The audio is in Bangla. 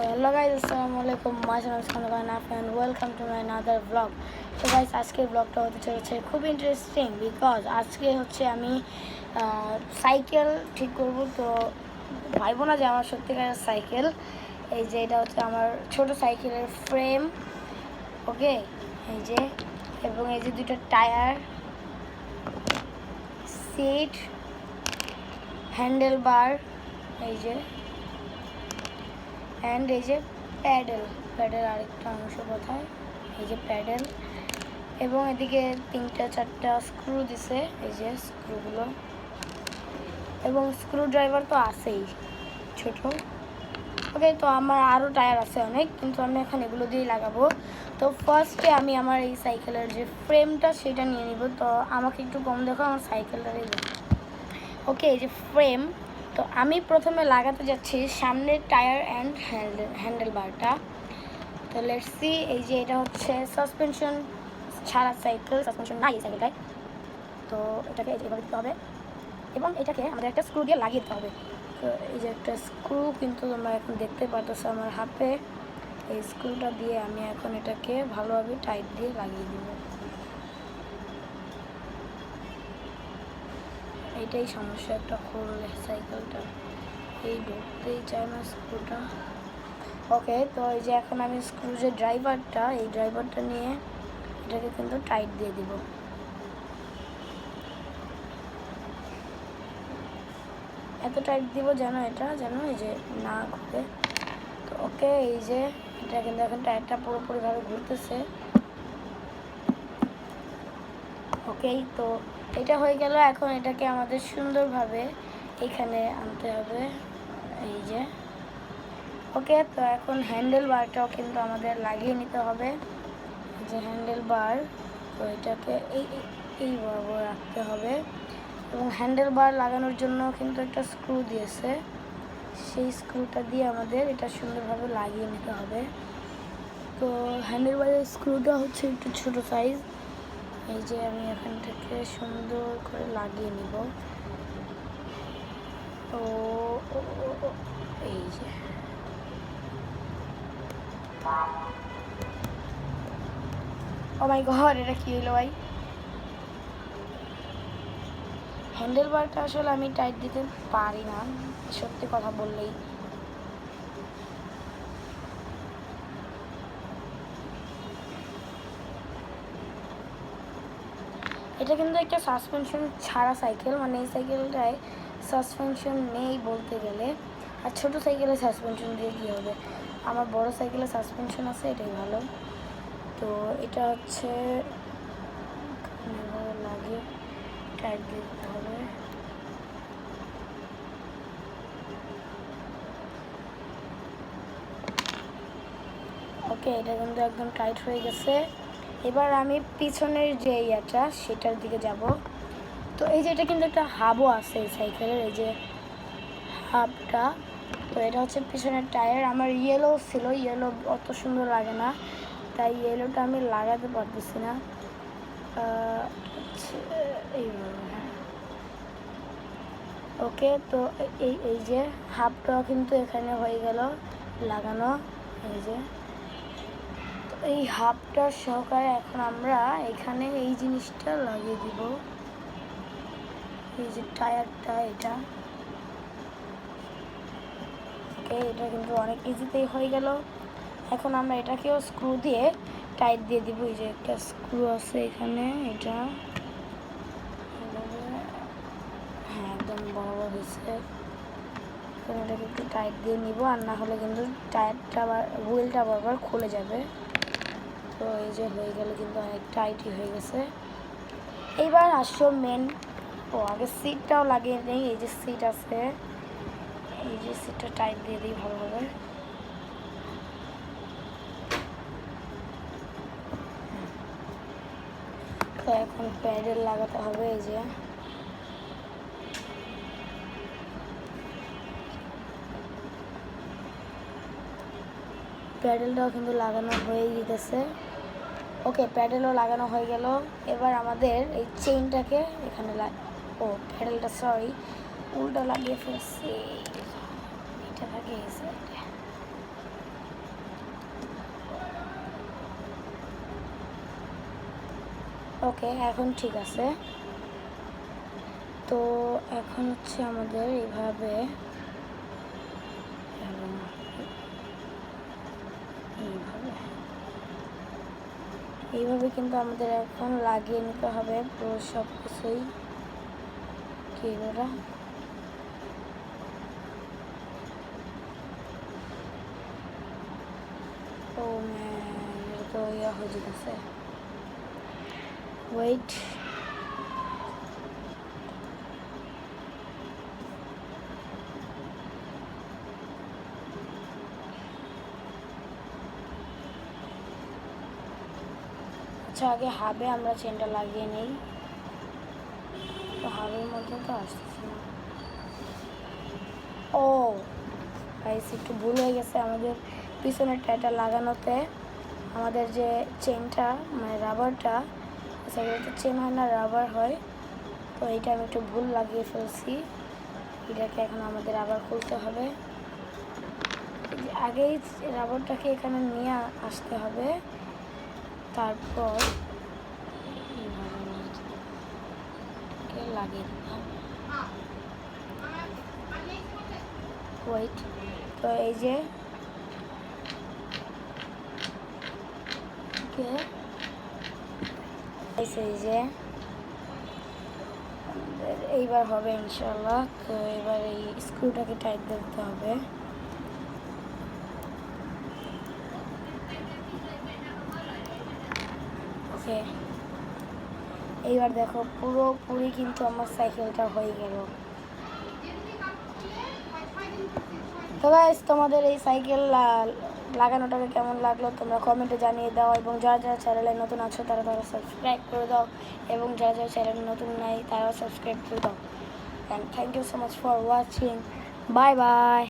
হ্যালো গাইজ আসসালামু আলাইকুম মাই নাম Khan and welcome to my another blog তো গাইজ আজকের ব্লগটা হতে চলেছে খুব ইন্টারেস্টিং বিকজ আজকে হচ্ছে আমি সাইকেল ঠিক করব। তো ভাইবো না যে আমার সত্যিকারের সাইকেল এই যে এটা হচ্ছে আমার ছোট সাইকেলের ফ্রেম ওকে এই যে, এবং এই যে দুটো টায়ার সিট হ্যান্ডেল বার এই যে। অ্যান্ড এই যে প্যাডেল প্যাডেল আরেকটা অংশ কোথায়? এই যে প্যাডেল এবং এদিকে তিনটা, চারটা স্ক্রু দিছে, এই যে স্ক্রুগুলো এবং স্ক্রু ড্রাইভার তো আছেই, ছোট। ওকে তো আমার আরও টায়ার আছে অনেক, কিন্তু আমি এখন এগুলো দিয়েই লাগাবো। তো ফার্স্টে আমি আমার এই সাইকেলের যে ফ্রেমটা সেটা নিয়ে নিব। তো আমাকে একটু কম দেখো, আমার সাইকেলটারই। দেখো ওকে এই যে ফ্রেম তো আমি প্রথমে লাগাতে যাচ্ছি সামনের টায়ার অ্যান্ড হ্যান্ডেল বারটা তো লেটস এই যে এটা হচ্ছে সাসপেনশন ছাড়া সাইকেল সাসপেনশন নাই এই সাইকেলটায় তো এটাকে এভাবে দিতে হবে। এবং এটাকে আমাদের একটা স্ক্রু দিয়ে লাগিয়ে দিতে হবে। তো এই যে একটা স্ক্রু কিন্তু তোমরা এখন দেখতে পাচ্ছ আমার হাতে। এই স্ক্রুটা দিয়ে আমি এখন এটাকে ভালোভাবে টাইট দিয়ে লাগিয়ে দিব। এইটাই সমস্যা, একটা খুললে সাইকেলটা এই ঢুকতেই চায় না স্ক্রুটা। ওকে তো এই যে এখন আমি স্ক্রু যে ড্রাইভারটা এই ড্রাইভারটা নিয়ে এটাকে কিন্তু টাইট দিয়ে দিব। এত টাইট দিব যেন এটা যেন এই যে না ঘুরে। তো ওকে এই যে এটা কিন্তু এখন টায়ারটা পুরোপুরিভাবে ঘুরতেছে। ওকেই। তো এটা হয়ে গেল, এখন এটাকে আমাদের সুন্দরভাবে এখানে আনতে হবে। এই যে। ওকে, তো এখন হ্যান্ডেল বারটাও কিন্তু আমাদের লাগিয়ে নিতে হবে। যে হ্যান্ডেল বার তো এটাকে এই, এই- বরাবর রাখতে হবে। এবং হ্যান্ডেল বার লাগানোর জন্য কিন্তু একটা স্ক্রু দিয়েছে। সেই স্ক্রুটা দিয়ে আমাদের এটা সুন্দরভাবে লাগিয়ে নিতে হবে। তো হ্যান্ডেল বারের স্ক্রুটা হচ্ছে একটু ছোটো সাইজ এই যে আমি এখান থেকে সুন্দর করে লাগিয়ে নিব। ও, এই যে। ও মাই গড এটা কি হলো ভাই? হ্যান্ডেল বারটা আসলে আমি টাইট দিতে পারি না সত্যি কথা বললেই। এটা কিন্তু একটা সাসপেনশন ছাড়া সাইকেল মানে এই সাইকেলটায় সাসপেনশন নেই বলতে গেলে। আর ছোট সাইকেলে সাসপেনশন দিয়ে কী হবে? আমার বড় সাইকেলে সাসপেনশন আছে, এটাই ভালো। তো এটা হচ্ছে লাগিয়ে টাইট দিতে হবে। ওকে এটা কিন্তু একদম টাইট হয়ে গেছে। এবার আমি পিছনের যে ইয়াটা, সেটার দিকে যাব। তো এই যে এটা কিন্তু একটা হাবও আছে এই সাইকেলের, এই যে হাবটা। তো এটা হচ্ছে পিছনের টায়ার। আমার ইয়েলো ছিল ইয়েলো অত সুন্দর লাগে না, তাই ইয়েলোটা আমি লাগাতে পারতেছি না। হ্যাঁ। ওকে, তো এই এই যে হাফটা কিন্তু এখানে হয়ে গেল লাগানো, এই যে। এই হাফটার সহকারে এখন আমরা এখানে এই জিনিসটা লাগিয়ে দিব। এই যে টায়ারটা, এটা। ওকে এটা কিন্তু অনেক ইজিতেই হয়ে গেল। এখন আমরা এটাকেও স্ক্রু দিয়ে টাইট দিয়ে দিব। এই যে একটা স্ক্রু আছে এখানে, এটা। হ্যাঁ একদম বরাবর হয়েছে। এটাকে একটু টাইট দিয়ে নিব, আর না হলে কিন্তু টায়ারটা আবার হুইলটা বারবার খুলে যাবে। তো এই যে হয়ে গেলে কিন্তু অনেক টাইটই হয়ে গেছে। এইবার আসছো মেন ও, আগে সিটটাও লাগিয়ে নেই, এই যে সিট আছে। এই যে সিটটা টাইট দিয়ে দিই ভালোভাবে। তো এখন প্যাডেল লাগাতে হবে, এই যে। প্যাডেলটাও কিন্তু লাগানো হয়ে গেছে। ওকে প্যাডেলও লাগানো হয়ে গেল। এবার আমাদের এই চেইনটাকে এখানে লাগ ও, প্যাডেলটা সরি উল্টো লাগিয়ে ফেলছি। এটা ভাগে ওকে, এখন ঠিক আছে। তো এখন হচ্ছে আমাদের এইভাবে এইভাবে কিন্তু আমাদের এখন লাগিয়ে নিতে হবে পুরো সব কিছুই কি ওরা? ও ম্যান তো ইয়া হয়ে যেতেছে। ওয়েট আচ্ছা আগে হাবে আমরা চেনটা লাগিয়ে নেই। তো হাবের মধ্যে তো আসতেছে না। ও গাইস একটু ভুল হয়ে গেছে। আমাদের পিছনের টায়ারটা লাগানোতে আমাদের যে চেনটা মানে রাবারটা সেগুলোতে চেন হয় না রাবার হয়। তো এইটা আমি একটু ভুল লাগিয়ে ফেলছি। এটাকে এখন আমাদের আবার খুলতে হবে। আগেই রাবারটাকে এখানে নিয়ে আসতে হবে। তারপর লাগিয়ে হবে ওয়েট তো এই যে এই যে এইবার হবে ইনশাল্লাহ তো এবার এই স্ক্রুটাকে টাইট দিতে হবে। ওকে এইবার দেখো পুরোপুরি কিন্তু আমার সাইকেলটা হয়ে গেল। তো গাইস তোমাদের এই সাইকেল লাগানোটাকে কেমন লাগল? তোমরা কমেন্টে জানিয়ে দাও এবং যারা যারা চ্যানেলে নতুন আছো, তারা তারা সাবস্ক্রাইব করে দাও এবং যারা যারা চ্যানেলে নতুন নাই, তারাও সাবস্ক্রাইব করে দাও। And thank you so much for watching bye bye